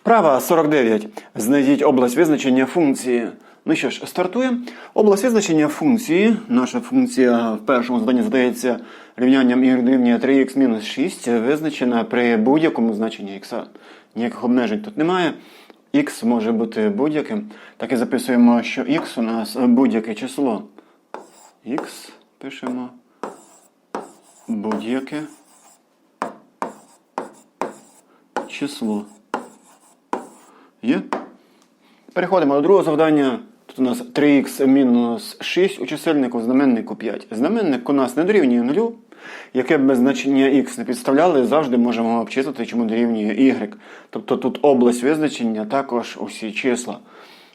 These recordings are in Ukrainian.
Вправа 49. Знайдіть область визначення функції. Ну що ж, стартуємо. Область визначення функції. Наша функція в першому заданні задається рівнянням y дорівнює 3х мінус 6, визначена при будь-якому значенні х. Ніяких обмежень тут немає. Х може бути будь-яким. Так і записуємо, що х у нас будь-яке число. Х пишемо будь-яке число. Є? Переходимо до другого завдання. Тут у нас 3х мінус 6 у чисельнику, знаменнику 5. Знаменник у нас не дорівнює нулю. Яке б ми значення х не підставляли, завжди можемо обчислити, чому дорівнює y. Тобто тут область визначення також усі числа.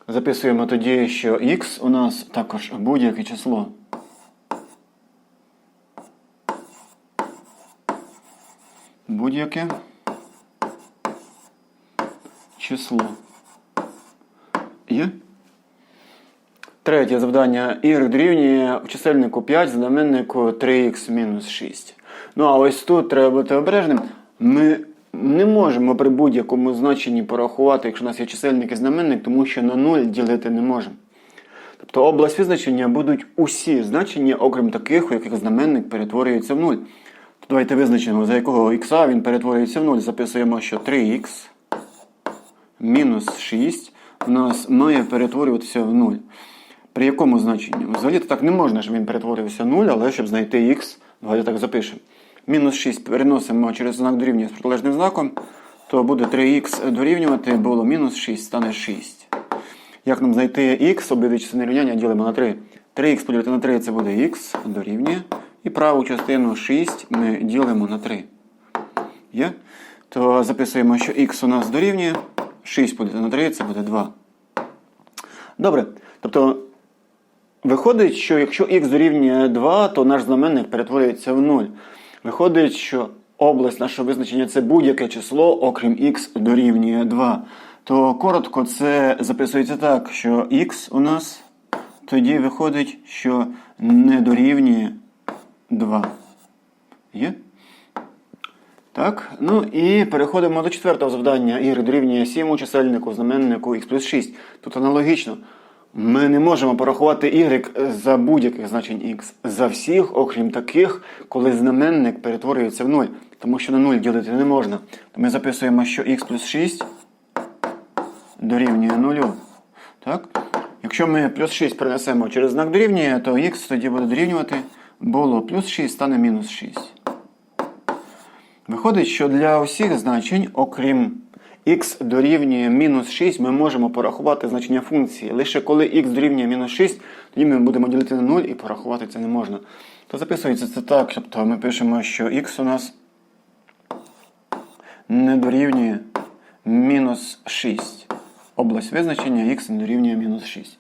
Записуємо тоді, що х у нас також будь-яке число. Будь-яке число. Є? Третє завдання. Y дорівнює в чисельнику 5, знаменнику 3х мінус 6. Ну а ось тут треба бути обережним. Ми не можемо при будь-якому значенні порахувати, якщо у нас є чисельник і знаменник, тому що на 0 ділити не можемо. Тобто область визначення будуть усі значення, окрім таких, у яких знаменник перетворюється в 0. То давайте визначимо, за якого х він перетворюється в 0. Записуємо, що 3х мінус 6 у нас має перетворюватися в 0. При якому значенні? Взагалі так не можна, щоб він перетворився в 0, але щоб знайти х, давайте так запишемо. Мінус 6 переносимо через знак дорівнює з протилежним знаком, то буде 3х дорівнювати, було мінус 6, стане 6. Як нам знайти х, обидві частини рівняння ділимо на 3. 3х поділити на 3 це буде х дорівнює. І праву частину 6 ми ділимо на 3. Є? То записуємо, що х у нас дорівнює. 6 поділити на 3 це буде 2. Добре. Тобто, виходить, що якщо х дорівнює 2, то наш знаменник перетворюється в 0. Виходить, що область нашого визначення це будь-яке число, окрім х дорівнює 2. То коротко це записується так, що х у нас тоді виходить, що не дорівнює 2. Є? Так, ну і переходимо до четвертого завдання. Y дорівнює 7 у чисельнику, знаменнику x плюс 6. Тут аналогічно. Ми не можемо порахувати y за будь-яких значень x. За всіх, окрім таких, коли знаменник перетворюється в 0. Тому що на 0 ділити не можна. То ми записуємо, що x плюс 6 дорівнює 0. Так? Якщо ми плюс 6 перенесемо через знак дорівнює, то x тоді буде дорівнювати було плюс 6 стане мінус 6. Виходить, що для усіх значень, окрім х дорівнює мінус 6, ми можемо порахувати значення функції. Лише коли х дорівнює мінус 6, тоді ми будемо ділити на 0 і порахувати це не можна. То записується це так, тобто ми пишемо, що х у нас не дорівнює мінус 6. Область визначення х не дорівнює мінус 6.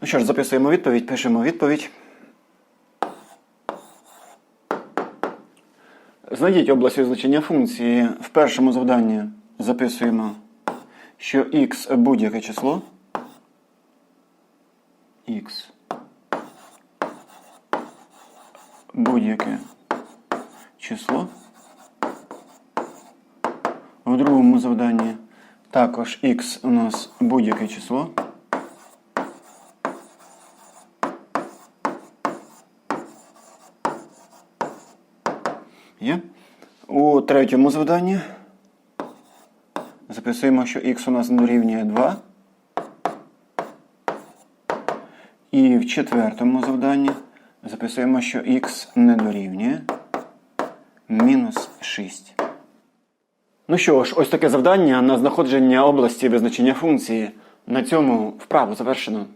Ну що ж, записуємо відповідь, пишемо відповідь. Знайдіть область визначення функції. В першому завданні записуємо, що х будь-яке число. х будь-яке число. В другому завданні також х у нас будь-яке число. Є. У третьому завданні записуємо, що х у нас дорівнює 2. І в четвертому завданні записуємо, що х не дорівнює мінус 6. Ну що ж, ось таке завдання на знаходження області визначення функції. На цьому вправу завершено.